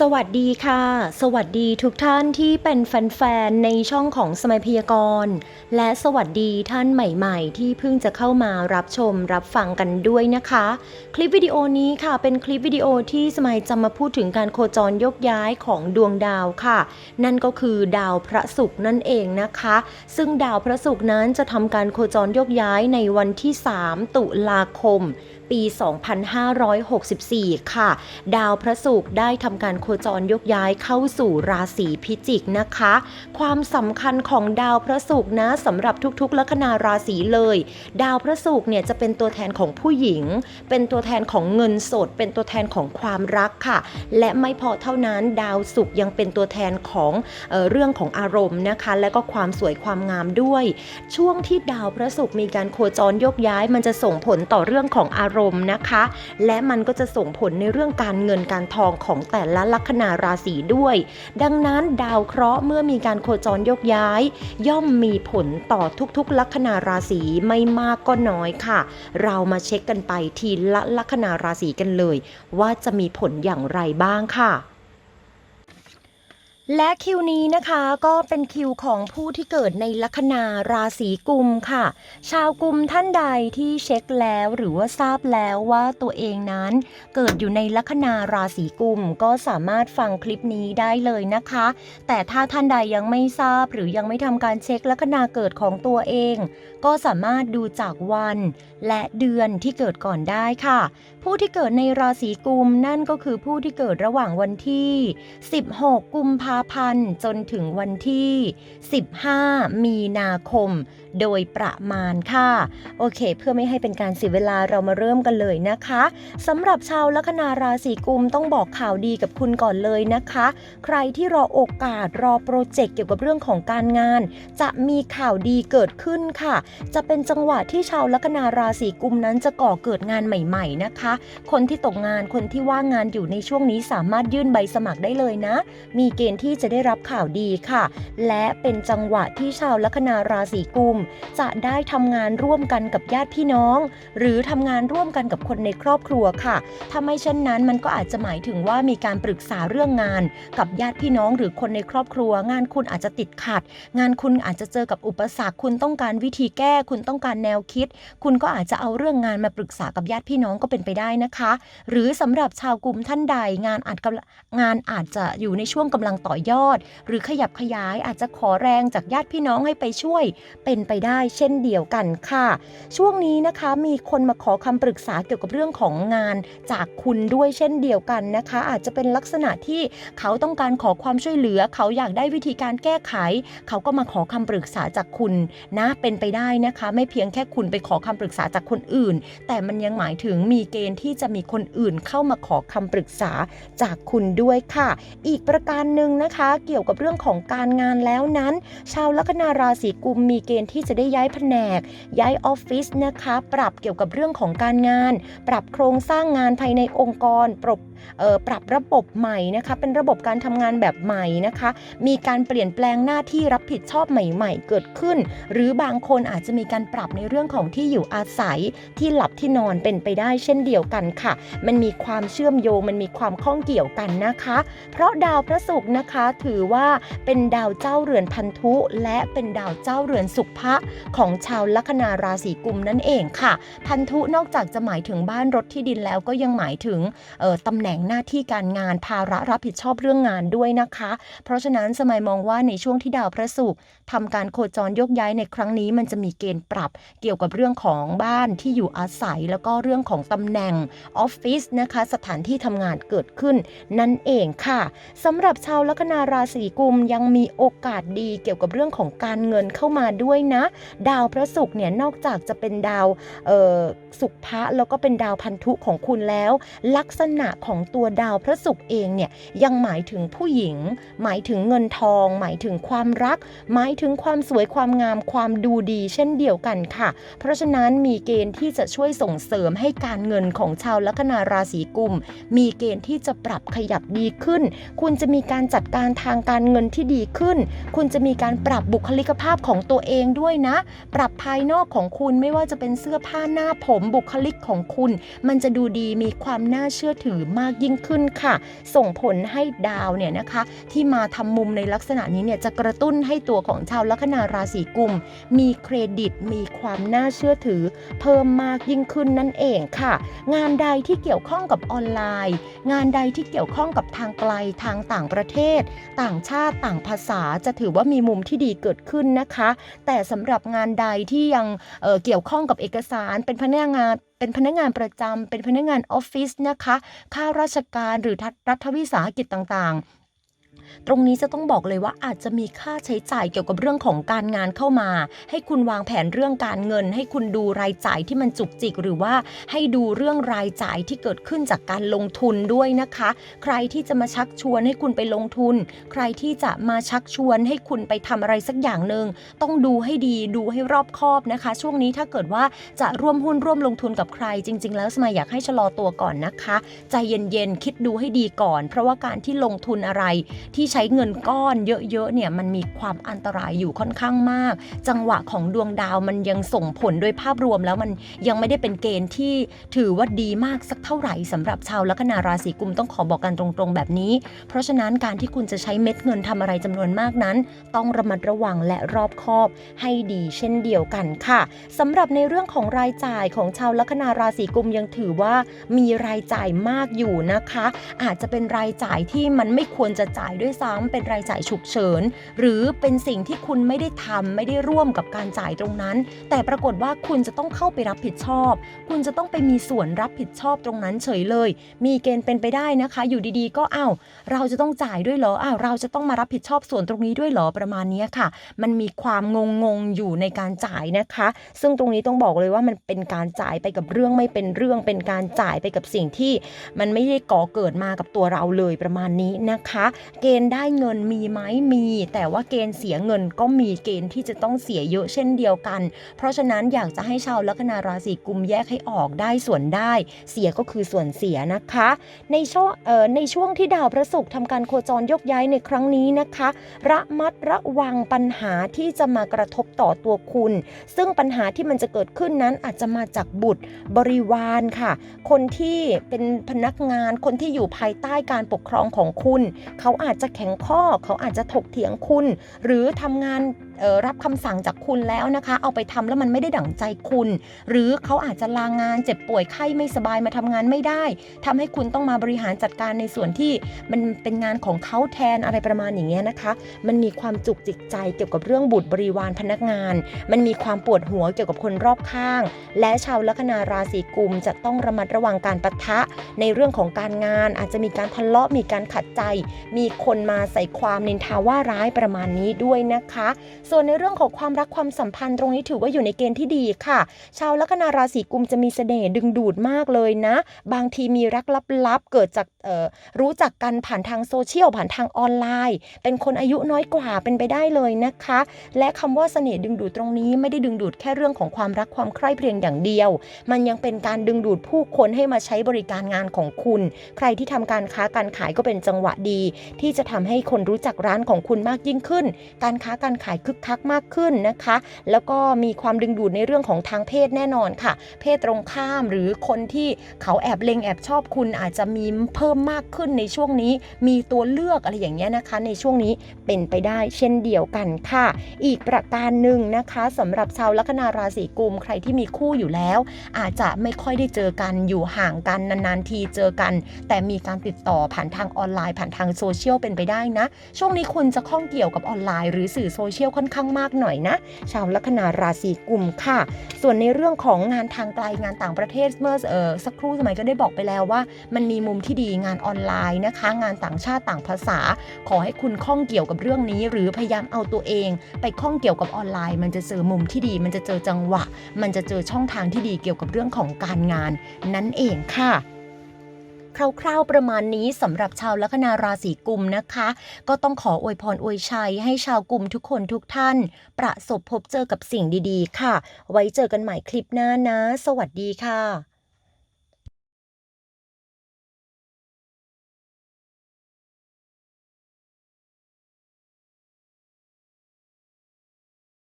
สวัสดีค่ะ สวัสดีทุกท่านที่เป็นแฟนๆ ในช่องของสมัยพยากรณ์ และสวัสดีท่านใหม่ๆ ที่เพิ่งจะเข้ามารับชมรับฟังกันด้วยนะคะ คลิปวิดีโอนี้ค่ะ เป็นคลิปวิดีโอที่สมัยจะมาพูดถึงการโคจรยกย้ายของดวงดาวค่ะ นั่นก็คือดาวพระศุกร์นั่นเองนะคะ ซึ่งดาวพระศุกร์นั้นจะทำการโคจรยกย้ายในวันที่ 3 ตุลาคม ปี 2564 ค่ะ ดาวพระศุกร์ได้ทำการโคจรยกย้ายเข้าสู่ราศีพิจิกนะคะ ความสำคัญของดาวพระศุกร์นะสำหรับทุกๆลัคนาราศีเลย ดาวพระศุกร์เนี่ยจะเป็นตัวแทนของผู้หญิง เป็นตัวแทนของเงินสด เป็นตัวแทนของความรักค่ะ และไม่พอเท่านั้นดาวศุกร์ยังเป็นตัวแทนของเออเรื่องของอารมณ์นะคะ และก็ความสวยความงามด้วย ช่วงที่ดาวพระศุกร์มีการโคจรยกย้าย มันจะส่งผลต่อเรื่องของอารมณ์นะคะ และมันก็จะส่งผลในเรื่องการเงินการทองของแต่ละลัคนาราศีด้วย ดังนั้นดาวเคราะห์เมื่อมีการโคจรยกย้าย ย่อมมีผลต่อทุกๆ ลัคนาราศีไม่มากก็น้อยค่ะ เรามาเช็คกันไปทีละลัคนาราศีกันเลย ว่าจะมีผลอย่างไรบ้างค่ะ และคิวนี้นะคะก็เป็นคิวของผู้ที่เกิดในลัคนาราศีกุมค่ะ ชาวกุมท่านใดที่เช็คแล้วหรือว่าทราบแล้วว่าตัวเองนั้น เกิดอยู่ในลัคนาราศีกุมก็สามารถฟังคลิปนี้ได้เลยนะคะ แต่ถ้าท่านใดยังไม่ทราบหรือยังไม่ทำการเช็คลัคนาเกิดของตัวเอง ก็สามารถดูจากวัน และเดือนที่เกิดก่อนได้ค่ะ ผู้ที่เกิดในราศีกุมนั่นก็คือผู้ที่เกิดระหว่างวันที่ 16 กุมภาพันธ์จนถึงวันที่ 15 มีนาคม โดยประมาณค่ะ โอเค เพื่อไม่ให้เป็นการเสียเวลาเรามาเริ่มกันเลยนะคะสำหรับชาวลัคนาราศีกุมต้องบอกข่าวดีกับคุณก่อนเลยนะคะ ใครที่รอโอกาสรอโปรเจกต์เกี่ยวกับเรื่องของการงาน จะมีข่าวดีเกิดขึ้นค่ะ จะเป็นจังหวะที่ชาวลัคนาราศีกุมนั้นจะก่อเกิดงานใหม่ ๆนะคะ คนที่ตกงานคนที่ว่างงานอยู่ในช่วงนี้สามารถยื่นใบสมัครได้เลยนะ มีเกณฑ์ที่ที่จะได้รับข่าวดีค่ะ และเป็นจังหวะที่ชาวลัคนาราศีกุม จะได้ทำงานร่วมกันกับญาติพี่น้อง หรือทำงานร่วมกันกับคนในครอบครัวค่ะถ้าไม่เช่นนั้นมันก็อาจจะหมายถึงว่ามีการปรึกษาเรื่องงาน กับญาติพี่น้องหรือคนในครอบครัว งานคุณอาจจะติดขัด งานคุณอาจจะเจอกับอุปสรรคคุณต้องการวิธีแก้ คุณต้องการแนวคิด คุณก็อาจจะเอาเรื่องงานมาปรึกษากับญาติพี่น้องก็เป็นไปได้นะคะ หรือสำหรับชาวกลุ่มท่านใดงานอาจกำงงานอาจจะอยู่ในช่วงกำลังต่อยอด หรือขยับขยายอาจจะขอแรงจากญาติพี่น้องให้ไปช่วย เป็นไปได้เช่นเดียวกันค่ะ ช่วงนี้นะคะมีคนมาขอคำปรึกษาเกี่ยวกับเรื่องของงานจากคุณด้วยเช่นเดียวกันนะคะ อาจจะเป็นลักษณะที่เขาต้องการขอความช่วยเหลือ เขาอยากได้วิธีการแก้ไข เขาก็มาขอคำปรึกษาจากคุณนะเป็นไปได้นะคะ ไม่เพียงแค่คุณไปขอคำปรึกษาจากคนอื่น แต่มันยังหมายถึงมีเกณฑ์ที่จะมีคนอื่นเข้ามาขอคำปรึกษาจากคุณด้วยค่ะ อีกประการหนึ่งนะคะ เกี่ยวกับเรื่องของการงานแล้วนั้น ชาวลัคนาราศีกุมมีเกณฑ์ที่จะได้ย้ายแผนก ย้ายออฟฟิศนะคะ ปรับเกี่ยวกับเรื่องของการงาน ปรับโครงสร้างงานภายในองค์กรปรับปรับระบบใหม่นะคะ เป็นระบบการทำงานแบบใหม่นะคะ มีการเปลี่ยนแปลงหน้าที่รับผิดชอบใหม่ ๆ เกิดขึ้น หรือบางคนอาจจะมีการปรับในเรื่องของที่อยู่อาศัยที่หลับที่นอนเป็นไปได้เช่นเดียวกันค่ะ มันมีความเชื่อมโยงมันมีความข้องเกี่ยวกันนะคะ เพราะดาวพระศุกร์นะคะถือว่าเป็นดาวเจ้าเรือนพันธุ และเป็นดาวเจ้าเรือนสุภะของชาวลัคนาราศีกุมนั่นเองค่ะ พันธุนอกจากจะหมายถึงบ้านรถที่ดินแล้วก็ยังหมายถึงออตำแหน่งหน้าที่การงานภาระรับผิดชอบเรื่องงานด้วยนะคะ เพราะฉะนั้นสมัยมองว่าในช่วงที่ดาวพระศุกร์ทำการโคจรยกย้ายในครั้งนี้ มันจะมีเกณฑ์ปรับเกี่ยวกับเรื่องของบ้านที่อยู่อาศัย แล้วก็เรื่องของตำแหน่งออฟฟิศนะคะสถานที่ทำงานเกิดขึ้น นั่นเองค่ะสำหรับชาวลัคนาราศีกุมยังมีโอกาสดีเกี่ยวกับเรื่องของการเงินเข้ามาด้วยนะ ดาวพระศุกร์เนี่ยนอกจากจะเป็นดาวเอ่อสุภะแล้วก็เป็นดาวพันธุของคุณแล้ว ลักษณะของตัวดาวพระศุกร์เองเนี่ยยังหมายถึงผู้หญิง หมายถึงเงินทอง หมายถึงความรัก หมายถึงความสวยความงามความดูดี เช่นเดียวกันค่ะ เพราะฉะนั้นมีเกณฑ์ที่จะช่วยส่งเสริมให้การเงินของชาวลัคนาราศีกุม มีเกณฑ์ที่จะปรับขยับดีขึ้น คุณจะมีการจัดการทางการเงินที่ดีขึ้น คุณจะมีการปรับบุคลิกภาพของตัวเองด้วยนะ ปรับภายนอกของคุณไม่ว่าจะเป็นเสื้อผ้าหน้าผมบุคลิกของคุณ มันจะดูดีมีความน่าเชื่อถือมากยิ่งขึ้นค่ะ ส่งผลให้ดาวเนี่ยนะคะที่มาทำมุมในลักษณะนี้เนี่ยจะกระตุ้นให้ตัวของชาวลัคนาราศีกุม มีเครดิตมีความน่าเชื่อถือ เพิ่มมากยิ่งขึ้นนั่นเองค่ะ งานใดที่เกี่ยวข้องกับออนไลน์ งานใดที่เกี่ยวข้องกับทางไกลทางต่างประเทศ ต่างชาติต่างภาษาจะถือว่ามีมุมที่ดีเกิดขึ้นนะคะ แต่สำหรับงานใดที่ยังเเกี่ยวข้องกับเอกสารเป็นพนักงานเป็นพนักงานประจำเป็นพนักงานออฟฟิศนะคะ ข้าราชการหรือรัฐวิสาหกิจต่างๆ ตรงนี้จะต้องบอกเลยว่าอาจจะมีค่าใช้จ่ายเกี่ยวกับเรื่องของการงานเข้ามา ให้คุณวางแผนเรื่องการเงิน ให้คุณดูรายจ่ายที่มันจุกจิก หรือว่าให้ดูเรื่องรายจ่ายที่เกิดขึ้นจากการลงทุนด้วยนะคะ ใครที่จะมาชักชวนให้คุณไปลงทุน ใครที่จะมาชักชวนให้คุณไปทำอะไรสักอย่างหนึ่งต้องดูให้ดีดูให้รอบคอบนะคะ ช่วงนี้ถ้าเกิดว่าจะร่วมหุ้นร่วมลงทุนกับใคร จริง ๆ แล้วสมัยอยากให้ชะลอตัวก่อนนะคะ ใจเย็นๆคิดดูให้ดีก่อน เพราะว่าการที่ลงทุนอะไรที่ใช้เงินก้อนเยอะๆเนี่ยมันมีความอันตรายอยู่ค่อนข้างมาก จังหวะของดวงดาวมันยังส่งผลโดยภาพรวมแล้วมันยังไม่ได้เป็นเกณฑ์ที่ถือว่าดีมากสักเท่าไหร่สำหรับชาวลัคนาราศีกุมต้องขอบอกกันตรงๆแบบนี้ เพราะฉะนั้นการที่คุณจะใช้เม็ดเงินทำอะไรจำนวนมากนั้น ต้องระมัดระวังและรอบคอบให้ดีเช่นเดียวกันค่ะสำหรับในเรื่องของรายจ่ายของชาวลัคนาราศีกุมยังถือว่ามีรายจ่ายมากอยู่นะคะ อาจจะเป็นรายจ่ายที่มันไม่ควรจะจ่ายด้วยซ้ำเป็นรายจ่ายฉุกเฉิน หรือเป็นสิ่งที่คุณไม่ได้ทำไม่ได้ร่วมกับการจ่ายตรงนั้น แต่ปรากฏว่าคุณจะต้องเข้าไปรับผิดชอบ คุณจะต้องไปมีส่วนรับผิดชอบตรงนั้นเฉยเลย มีเกณฑ์เป็นไปได้นะคะ อยู่ดีๆ ก็อ้าวเราจะต้องจ่ายด้วยเหรออ้าวเราจะต้องมารับผิดชอบส่วนตรงนี้ด้วยเหรอประมาณนี้ค่ะ มันมีความงงๆอยู่ในการจ่ายนะคะ ซึ่งตรงนี้ต้องบอกเลยว่ามันเป็นการจ่ายไปกับเรื่องไม่เป็นเรื่องเป็นการจ่ายไปกับสิ่งที่ มันไม่ได้ก่อเกิดมากับตัวเราเลยประมาณนี้นะคะ เกณณฑ์ได้เงินมีไหมมี แต่ว่าเกณฑ์เสียเงินก็มีเกณฑ์ที่จะต้องเสียเยอะเช่นเดียวกัน เพราะฉะนั้นอยากจะให้ชาวลัคนาราศีกุมแยกให้ออกได้ส่วนได้ เสียก็คือส่วนเสียนะคะ ในช่วงในช่วงที่ดาวพระศุกร์ทำการโคจรยกย้ายในครั้งนี้นะคะ ระมัดระวังปัญหาที่จะมากระทบต่อตัวคุณ ซึ่งปัญหาที่มันจะเกิดขึ้นนั้นอาจจะมาจากบุตรบริวารค่ะ คนที่เป็นพนักงานคนที่อยู่ภายใต้การปกครองของคุณ เขาอาจจะแข็งข้อ เขาอาจจะถกเถียงคุณ หรือทำงาน รับคำสั่งจากคุณแล้วนะคะ เอาไปทำแล้วมันไม่ได้ดั่งใจคุณ หรือเขาอาจจะลางานเจ็บป่วยไข้ไม่สบายมาทำงานไม่ได้ทำให้คุณต้องมาบริหารจัดการในส่วนที่มันเป็นงานของเขาแทนอะไรประมาณอย่างเงี้ยนะคะ มันมีความจุกจิกใจเกี่ยวกับเรื่องบุตรบริวารพนักงาน มันมีความปวดหัวเกี่ยวกับคนรอบข้าง และชาวลัคนาราศีกุมจะต้องระมัดระวังการปะทะในเรื่องของการงาน อาจจะมีการทะเลาะมีการขัดใจ มีคนมาใส่ความนินทาว่าร้ายประมาณนี้ด้วยนะคะส่วนในเรื่องของความรักความสัมพันธ์ตรงนี้ถือว่าอยู่ในเกณฑ์ที่ดีค่ะ ชาวลัคนาราศีกุมจะมีเสน่ห์ดึงดูดมากเลยนะ บางทีมีรักลับๆเกิดจากรู้จักกันผ่านทางโซเชียลผ่านทางออนไลน์ เป็นคนอายุน้อยกว่าเป็นไปได้เลยนะคะ และคำว่าเสน่ห์ดึงดูดตรงนี้ไม่ได้ดึงดูดแค่เรื่องของความรักความใคร่เพรียงอย่างเดียว มันยังเป็นการดึงดูดผู้คนให้มาใช้บริการงานของคุณ ใครที่ทำการค้าการขายก็เป็นจังหวะดี ที่จะทำให้คนรู้จักร้านของคุณมากยิ่งขึ้น การค้าการขายคึกคักมากขึ้นนะคะ แล้วก็มีความดึงดูดในเรื่องของทางเพศแน่นอนค่ะ เพศตรงข้ามหรือคนที่เขาแอบเล็งแอบชอบคุณอาจจะมีเพิ่มมากขึ้นในช่วงนี้ มีตัวเลือกอะไรอย่างเงี้ยนะคะ ในช่วงนี้เป็นไปได้เช่นเดียวกันค่ะ อีกประการหนึ่งนะคะสำหรับชาวลัคนาราศีกุมใครที่มีคู่อยู่แล้ว อาจจะไม่ค่อยได้เจอกันอยู่ห่างกันนานๆทีเจอกัน แต่มีการติดต่อผ่านทางออนไลน์ ผ่านทางโซเชียลเป็นไปได้นะ ช่วงนี้คุณจะข้องเกี่ยวกับออนไลน์หรือสื่อโซเชียลค่อนอนข้างมากหน่อยนะ ชาวลัคนาราศีกุมค่ะ ส่วนในเรื่องของงานทางไกลงานต่างประเทศเมื่อเออสักครู่สมัยก็ได้บอกไปแล้วว่า มันมีมุมที่ดีงานออนไลน์นะคะ งานต่างชาติต่างภาษา ขอให้คุณข้องเกี่ยวกับเรื่องนี้ หรือพยายามเอาตัวเอง ไปข้องเกี่ยวกับออนไลน์ มันจะเจอมุมที่ดี มันจะเจอจังหวะ มันจะเจอช่องทางที่ดีเกี่ยวกับเรื่องของการงาน นั่นเองค่ะ คร่าวๆประมาณนี้สำหรับชาวลัคนาราศีกุมนะคะ ก็ต้องขออวยพรอวยชัยให้ชาวกุมทุกคนทุกท่าน ประสบพบเจอกับสิ่งดีๆ ค่ะ ไว้เจอกันใหม่คลิปหน้านะ สวัสดีค่ะ